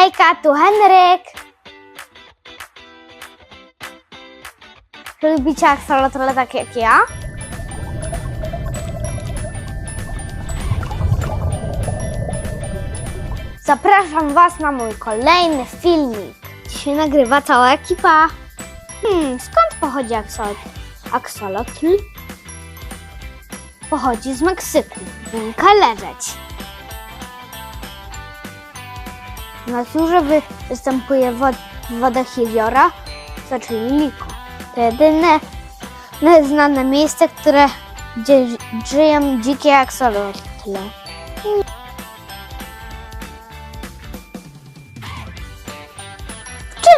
Hejka, tu Henryk. Lubicie aksolotle tak jak ja? Zapraszam Was na mój kolejny filmik. Dzisiaj nagrywa cała ekipa. Hmm, skąd pochodzi aksolotl? Aksolotl pochodzi z Meksyku. Winka leżeć. W naturze wy- występuje w wodach jeziora, czyli Liko. To jedyne znane miejsce, które, gdzie ży- żyją dzikie aksolotle.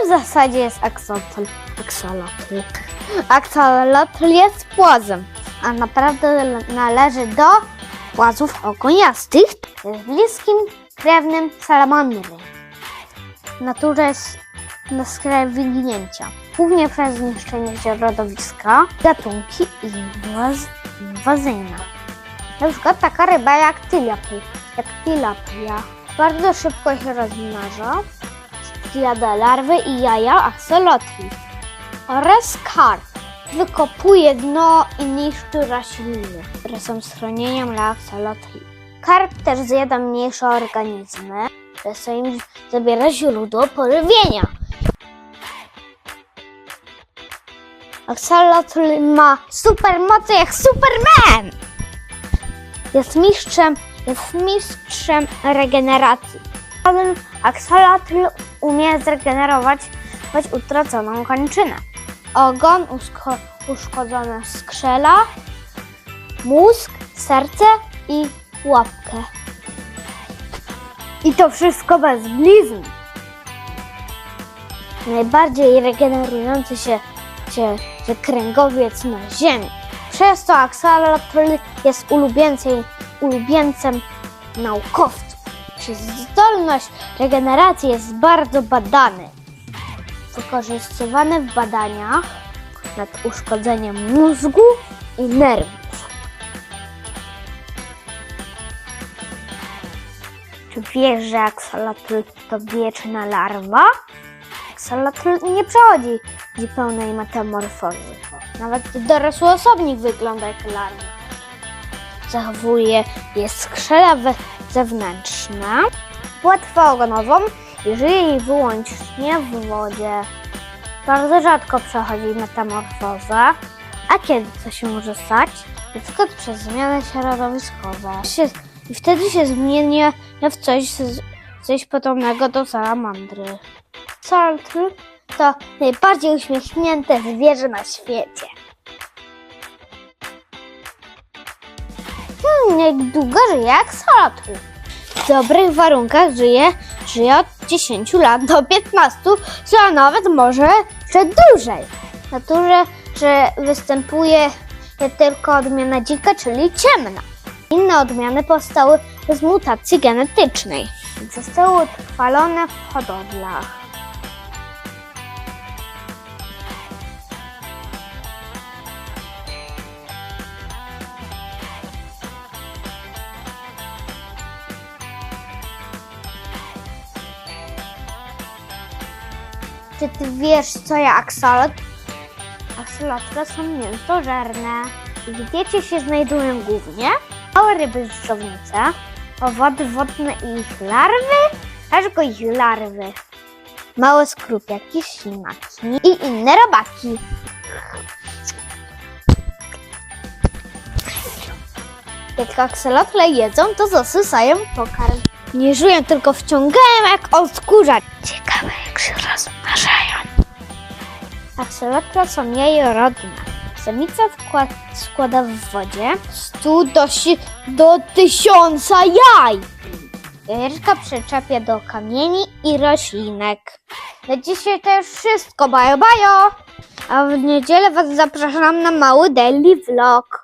W zasadzie jest aksolotl? Aksolotl. Aksolotl jest płazem, a naprawdę należy do płazów ogoniastych. Jest bliskim krewnym salamandry. Jest na skraju wyginięcia. Głównie przez zniszczenie środowiska, gatunki inwaz- inwazyjne. Na przykład taka ryba jak tilapia. Jak tilapia. Bardzo szybko się rozmnaża. Zjada larwy i jaja aksolotli. Oraz karp. Wykopuje dno i niszczy rośliny, które są schronieniem dla aksolotli. Karp też zjada mniejsze organizmy, są im zabiera źródło pożywienia. Axolotl ma supermoce jak Superman! Jest mistrzem, jest mistrzem regeneracji. Axolotl umie zregenerować choć utraconą kończynę. Ogon, usko, uszkodzone skrzela, mózg, serce i łapkę. I to wszystko bez blizn. Najbardziej regenerujący się, się, się kręgowiec na Ziemi. Przez to aksolotl jest ulubieńcem, ulubieńcem naukowców. Czy zdolność regeneracji jest bardzo badany. Wykorzystywany w badaniach nad uszkodzeniem mózgu i nerwów. Czy wiesz, że aksolotl to wieczna larwa? Aksolotl nie przechodzi do pełnej metamorfozy. Nawet dorosły osobnik wygląda jak larwa. Zachowuje je skrzela zewnętrzne, płetwę ogonową i żyje jej wyłącznie w wodzie. Bardzo rzadko przechodzi metamorfozę, a kiedy to się może stać? Na przykład przez zmiany środowiskowe. I wtedy się zmienia w coś, coś podobnego do salamandry. Saltl to najbardziej uśmiechnięte zwierzę na świecie. Hmm, jak długo żyje aksolotl? W dobrych warunkach żyje, żyje od 10 lat do 15, czy a nawet może jeszcze dłużej. W naturze, że występuje tylko odmiana dzika, czyli ciemna. Inne odmiany powstały z mutacji genetycznej. Zostały utrwalone w hodowlach. Czy ty wiesz, co ja aksolot? Aksolotle są mięsożerne. W diecie się znajdują głównie małe ryby żużownice, owady wodne i ich larwy, aż go ich larwy, małe skrupiaki, ślimaki i inne robaki. Jak aksolotle jedzą, to zasysają pokarm. Nie żyją, tylko wciągają jak odkurzacz. Ciekawe, jak się rozmnażają. Aksolotla są jajorodne. Samica wkład, składa w wodzie 100 do, do 1000 jaj. Jajeczka przyczepia do kamieni i roślinek. Na dzisiaj to już wszystko. Bajo, bajo! A w niedzielę Was zapraszam na mały daily vlog.